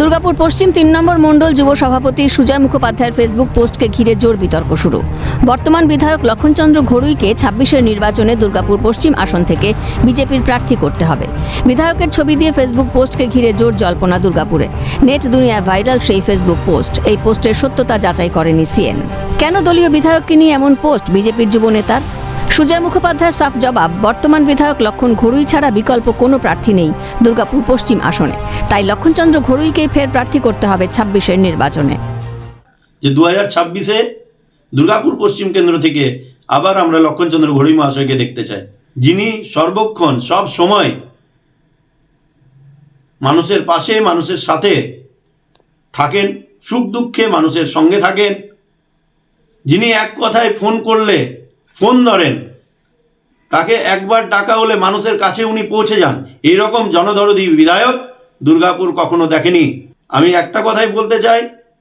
দুর্গাপুর পশ্চিম তিন নম্বর মণ্ডল যুব সভাপতি সুজয় মুখোপাধ্যায়ের ফেসবুক পোস্টকে ঘিরে জোর বিতর্ক শুরু। বর্তমান বিধায়ক লক্ষণচন্দ্র ঘড়ুইকে ছাব্বিশের নির্বাচনে দুর্গাপুর পশ্চিম আসন থেকে বিজেপির প্রার্থী করতে হবে। বিধায়কের ছবি দিয়ে ফেসবুক পোস্টকে ঘিরে জোর জল্পনা দুর্গাপুরে। নেট দুনিয়ায় ভাইরাল সেই ফেসবুক পোস্ট। এই পোস্টের সত্যতা যাচাই করেনি সিএন। কেন দলীয় বিধায়ককে নিয়ে এমন পোস্ট বিজেপির যুব নেতার? সুজয় মুখোপাধ্যায়ের সাফ জবাব, বর্তমান বিধায়ক লক্ষণ ঘড়ুই ছাড়া বিকল্প কোনো প্রার্থী নেই দুর্গাপুর পশ্চিম আসনে। তাই লক্ষণচন্দ্র ঘড়ুইকেই ফের প্রার্থী করতে হবে ছাব্বিশের নির্বাচনে। যে দু হাজার ছাব্বিশে দুর্গাপুর পশ্চিম কেন্দ্র থেকে আবার আমরা লক্ষণচন্দ্র ঘড়ি মহাশয়কে দেখতে চাই। যিনি সর্বক্ষণ, সব সময় মানুষের পাশে, মানুষের সাথে থাকেন, সুখ দুঃখে মানুষের সঙ্গে থাকেন। যিনি এক কথায় ফোন করলে, ফোন ধরেন তাকে একবার ডাকা হলে মানুষের কাছে উনি পৌঁছে যান। এইরকম জনদরদি বিধায়ক দুর্গাপুর কখনো দেখেনি। আমি একটা কথাই বলতে চাই,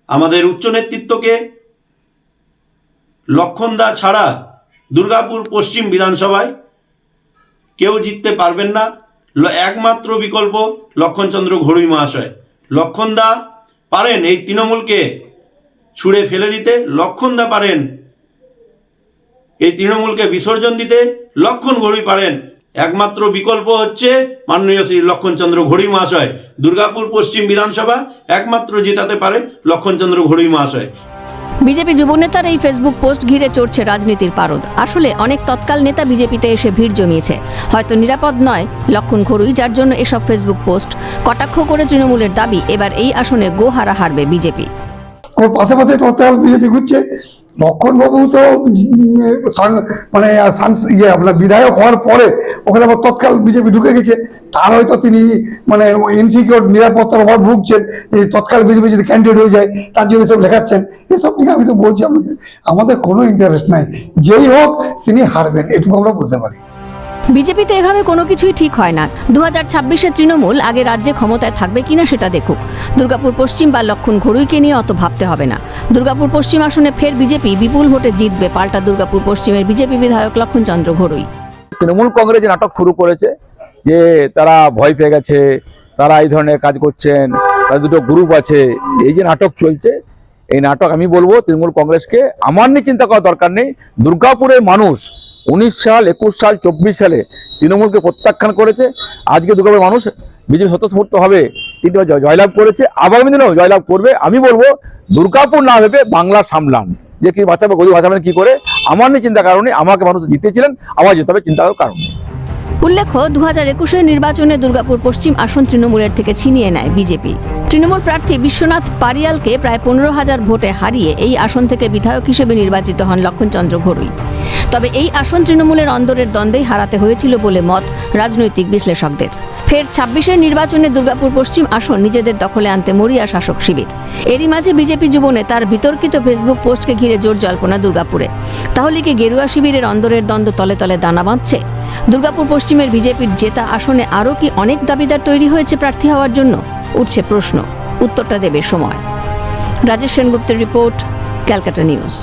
আমাদের উচ্চ নেতৃত্বকে লক্ষণদা ছাড়া দুর্গাপুর পশ্চিম বিধানসভায় কেউ জিততে পারবেন না। একমাত্র বিকল্প লক্ষণচন্দ্র ঘড়ুই মহাশয়। লক্ষণদা পারেন এই তৃণমূলকে ছুঁড়ে ফেলে দিতে। লক্ষণদা পারেন এই তৃণমূলকে বিসর্জন দিতে লক্ষণ ঘড়ি পারেন। একমাত্র বিকল্প হচ্ছে মাননীয় শ্রী লক্ষণচন্দ্র ঘড়ি মহাশয়। দুর্গাপুর পশ্চিম বিধানসভা একমাত্র জেতাতে পারে লক্ষণচন্দ্র ঘড়ি মহাশয়। বিজেপি যুবনেতার এই ফেসবুক পোস্ট ঘিরে চড়ছে রাজনীতির পারদ। আসলে অনেক তৎকাল নেতা বিজেপিতে এসে ভিড় জমিয়েছে। হয়তো নিরাপদ নয় লক্ষণ ঘড়ুই যার জন্য এসব ফেসবুক পোস্ট কটাক্ষ করে তৃণমূলের দাবি, এবার এই আসনে গোহারা হারবে বিজেপি। ওর পাশাপাশি তৎকাল বিজেপি ঘুরছে। লক্ষণবাবু তো মানে ইয়ে আপনার বিধায়ক হওয়ার পরে ওখানে আবার তৎকাল বিজেপি ঢুকে গেছে। তার হয়তো তিনি মানে ইনসিকিউর নিরাপত্তার অভাব ভুগছেন, এই তৎকাল বিজেপি যদি ক্যান্ডিডেট হয়ে যায়, তার জন্য সব লেখাচ্ছেন। এসব নিয়ে আমি তো বলছি আপনাকে আমাদের কোনো ইন্টারেস্ট নাই। যেই হোক, তিনি হারবেন, এটুকু আমরা বলতে পারি। বিজেপিতে এভাবে কোনো কিছুই ঠিক হয় না। দু হাজার ছাব্বিশে তৃণমূল আগে রাজ্যে ক্ষমতায় থাকবে কিনা সেটা দেখুক। দুর্গাপুর পশ্চিম বা লক্ষণ ঘড়ুইকে নিয়ে অত ভাবতে হবে না। দুর্গাপুর পশ্চিম আসনে ফের বিজেপি বিপুল ভোটে জিতবে পাল্টা দুর্গাপুর পশ্চিমের বিজেপি বিধায়ক লক্ষণ লক্ষণচন্দ্র ঘড়ুই। তৃণমূল কংগ্রেস নাটক শুরু করেছে, যে তারা ভয় পেয়ে গেছে, তারা এই ধরনের কাজ করছেন, তাদের দুটো গ্রুপ আছে, এই যে নাটক চলছে, এই নাটক আমি বলব তৃণমূল কংগ্রেসকে আমার নিয়ে চিন্তা করার দরকার নেই। দুর্গাপুরের মানুষ উনিশ সাল, একুশ সাল, চব্বিশ সালে তৃণমূলকে প্রত্যাখ্যান করেছে। আজকে দুর্গাপুরের মানুষ বিজেপি স্বতঃস্ফূর্ত হবে তিনটি জয়- জয়লাভ করেছে। আগামী দিনেও জয়লাভ করবে। আমি বলব, দুর্গাপুর না ভেবে বাংলা সামলান। যে কি বাঁচাবে, গরিব বাঁচাবেন কি করে? আমার নিয়ে চিন্তা কারণে আমাকে মানুষ জিতেছিলেন, আমার যেতে হবে চিন্তা কারণ। উল্লেখ্য দু হাজার নির্বাচনে দুর্গাপুর পশ্চিম আসন তৃণমূলের থেকে ছিনিয়ে নেয় বিজেপি। তৃণমূল প্রার্থী বিশ্বনাথ পারিয়ালকে প্রায় পনেরো হাজার ভোটে হারিয়ে এই আসন থেকে বিধায়ক হিসেবে নির্বাচিত হন লক্ষণচন্দ্র ঘরুই তবে এই আসন তৃণমূলের অন্দরের দ্বন্দ্বেই হারাতে হয়েছিল বলে মত রাজনৈতিক বিশ্লেষকদের। ফের ছাব্বিশের নির্বাচনে দুর্গাপুর পশ্চিম আসন নিজেদের দখলে আনতে মরিয়া শাসক শিবির। এরই মাঝে বিজেপি যুব নেতার বিতর্কিত ফেসবুক পোস্টকে ঘিরে জোর জল্পনা দুর্গাপুরে। তাহলে কি গেরুয়া শিবিরের অন্দরের দ্বন্দ্ব তলে তলে দানা বাঁধছে? দুর্গাপুর পশ্চিমের বিজেপির জেতা আসনে আরও কি অনেক দাবিদার তৈরি হয়েছে প্রার্থী হওয়ার জন্য? উঠছে প্রশ্ন উত্তরটা দেবে সময়। রাজেশ সেনগুপ্তের রিপোর্ট ক্যালকাটা নিউজ।